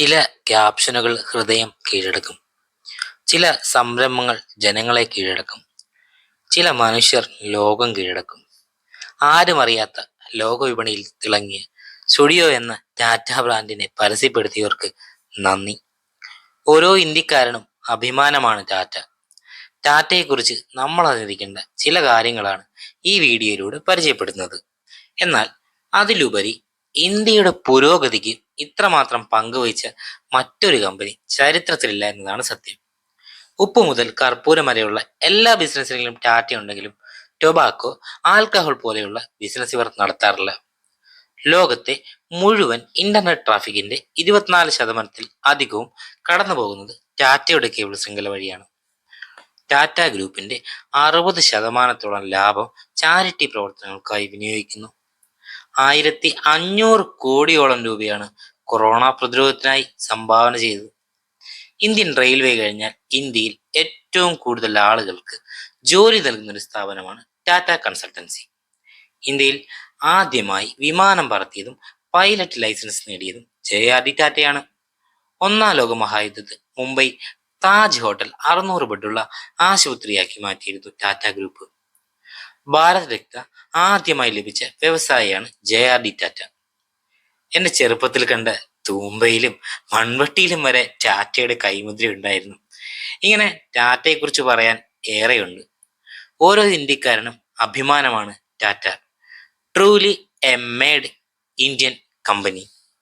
ചില ക്യാപ്ഷനുകൾ ഹൃദയം കീഴടക്കും. ചില സംരംഭങ്ങൾ ജനങ്ങളെ കീഴടക്കും. ചില മനുഷ്യർ ലോകം കീഴടക്കും. ആരും അറിയാത്ത ലോകവിപണിയിൽ തിളങ്ങിയ സ്റ്റുഡിയോ എന്ന ടാറ്റ ബ്രാൻഡിനെ പരസ്യപ്പെടുത്തിയവർക്ക് നന്ദി. ഓരോ ഇന്ത്യക്കാരനും അഭിമാനമാണ് ടാറ്റ. ടാറ്റയെക്കുറിച്ച് നമ്മൾ അറിയിക്കേണ്ട ചില കാര്യങ്ങളാണ് ഈ വീഡിയോയിലൂടെ പരിചയപ്പെടുന്നത്. എന്നാൽ അതിലുപരി ഇന്ത്യയുടെ പുരോഗതിക്ക് ഇത്രമാത്രം പങ്കുവഹിച്ച മറ്റൊരു കമ്പനി ചരിത്രത്തിലില്ല എന്നതാണ് സത്യം. ഉപ്പ് മുതൽ കർപ്പൂരം വരെയുള്ള എല്ലാ ബിസിനസ്സിലും ടാറ്റ ഉണ്ടെങ്കിലും ടൊബാക്കോ ആൽക്കഹോൾ പോലെയുള്ള ബിസിനസ് ഇവർ നടത്താറില്ല. ലോകത്തെ മുഴുവൻ ഇന്റർനെറ്റ് ട്രാഫിക്കിന്റെ ഇരുപത്തിനാല് ശതമാനത്തിൽ അധികവും കടന്നു പോകുന്നത് ടാറ്റയുടെ കേബിൾ ശൃംഖല വഴിയാണ്. ടാറ്റ ഗ്രൂപ്പിന്റെ അറുപത് ശതമാനത്തോളം ലാഭം ചാരിറ്റി പ്രവർത്തനങ്ങൾക്കായി വിനിയോഗിക്കുന്നു. ആയിരത്തി അഞ്ഞൂറ് കോടിയോളം രൂപയാണ് കൊറോണ പ്രതിരോധത്തിനായി സംഭാവന ചെയ്തത്. ഇന്ത്യൻ റെയിൽവേ കഴിഞ്ഞാൽ ഇന്ത്യയിൽ ഏറ്റവും കൂടുതൽ ആളുകൾക്ക് ജോലി നൽകുന്ന ഒരു സ്ഥാപനമാണ് ടാറ്റ കൺസൾട്ടൻസി. ഇന്ത്യയിൽ ആദ്യമായി വിമാനം പറത്തിയതും പൈലറ്റ് ലൈസൻസ് നേടിയതും ജെ ആർ ഡി ടാറ്റയാണ്. ഒന്നാം ലോക മഹായുദ്ധത്തിൽ മുംബൈ താജ് ഹോട്ടൽ അറുന്നൂറ് ബെഡുള്ള ആശുപത്രിയാക്കി മാറ്റിയിരുന്നു ടാറ്റ ഗ്രൂപ്പ്. ഭാരത് രക്ത ആദ്യമായി ലഭിച്ച വ്യവസായിയാണ് ജെ ആർ ഡി ടാറ്റ. എന്റെ ചെറുപ്പത്തിൽ കണ്ട തൂമ്പയിലും മൺവെട്ടിയിലും വരെ ടാറ്റയുടെ കൈമുദ്ര ഉണ്ടായിരുന്നു. ഇങ്ങനെ ടാറ്റയെക്കുറിച്ച് പറയാൻ ഏറെയുണ്ട്. ഓരോ ഇന്ത്യക്കാരനും അഭിമാനമാണ് Tata. Truly a made Indian company